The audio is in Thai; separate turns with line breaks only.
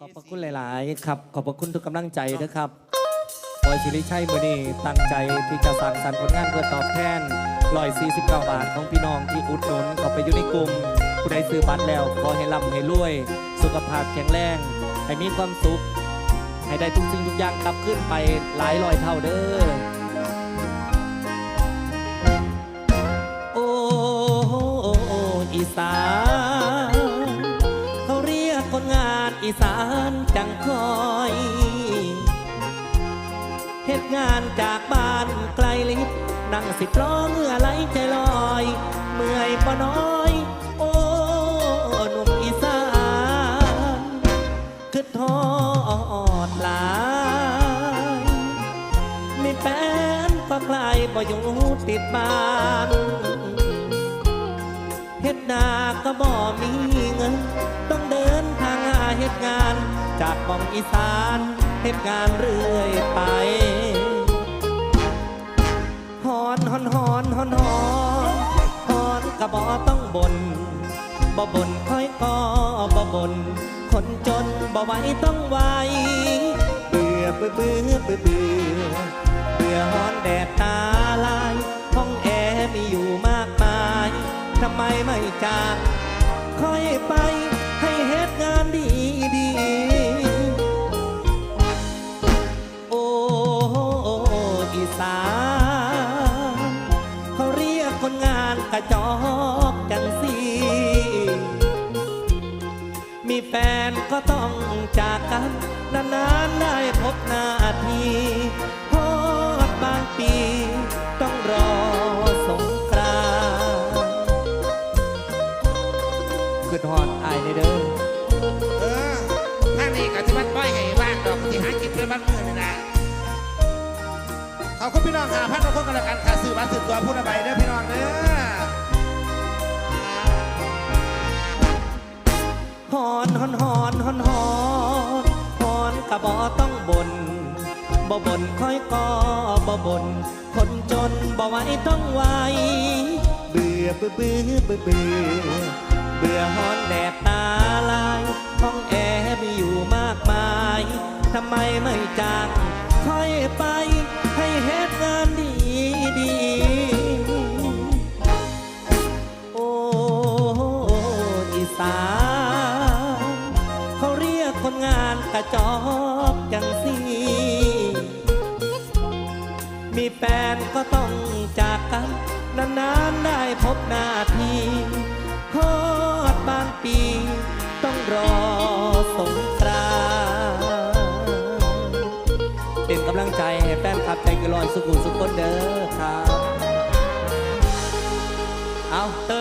ขอบพระคุณหลาย ๆ ครับ ขอบพระคุณทุกกำลังใจนะครับบอยชิริชัยมือนี้ตั้งใจที่จะสร้างสรรค์ผลงานเพื่อตอบแทน149บาทของพี่น้องที่อุดหนุนเข้าไปอยู่ในกลุ่มผู้ใดซื้อบัตรแล้วขอให้ร่ำให้รวย สุขภาพแข็งแรง ให้มีความสุข ให้ได้ทุกสิ่งทุกอย่างกลับขึ้นไปหลายร้อยเท่าเด้อ โอ้อีสาน อีสานจังคอยเหตุงานจากบ้านไกลลิบนั่งสิบล้อเมื่อไหลใจลอย เมื่อยบ่น้อย โอ้หนุ่มอีสานคือทอดหลายมีแฟนก็ไกลบ่อยู่ติดบ้านเฮ็ดนาก็บ่มีางาเฮ็ดงาน จากมองอีสานเฮ็ดงานเรื่อยไปฮอนฮอนฮอนฮอนฮอนฮอนก็บ่ต้องบนบ่บนค่อยก็บ่บนคนจนบ่ไหวต้องไหวเบื่อเบื่อเบื่อเบื่อเบื่อเบื่อฮอนแดดตาลายห้องแอร์มีอยู่มากมายทำไมไม่จากค่อยไปให้เฮ็ด งานดีดี โอ้อีสานเขาเรียกคนงานกระจอกจังสี มีแฟนก็ต้องจากกัน นานๆได้พบหน้าทีฮอดบางปีต้องรอสงกรานต์ขึ้นฮอดอายในเด้อ
ทางนี้ก็ที่มันป้อยให้บ้างดอกที่หากินด้วยบ้านเมือนี่นะขอบคุณพี่น้องค่ะพันทุกคนกันแล้วกันค่ะสื่อมาสื่อตัวพูดอะไรเด้อพี่น้องเด้อ
ฮอนฮอนฮอนฮอนฮอนฮอนกะบอต้องบ่นบ่บ่นค่อยก็บ่บ่นคนจนบ่ไหวต้องไหวเบื่อเบื่อเบื่อเบื่อเบื่อเบื่อฮอนแดดตาลายห้องแอร์มีอยู่ ทำไมไม่จางค่อยไปให้เฮ็ดงานดีดีโอ้อีสานเขาเรียกคนงานกระจอกจังสีมีแฟนก็ต้องจากกัน นานๆได้พบหน้าทีฮอดบางปีต้องรอส่ง ให้แฟนคลับใจเกินลอยสุขุมสุขคนเด้อครับ เอาเต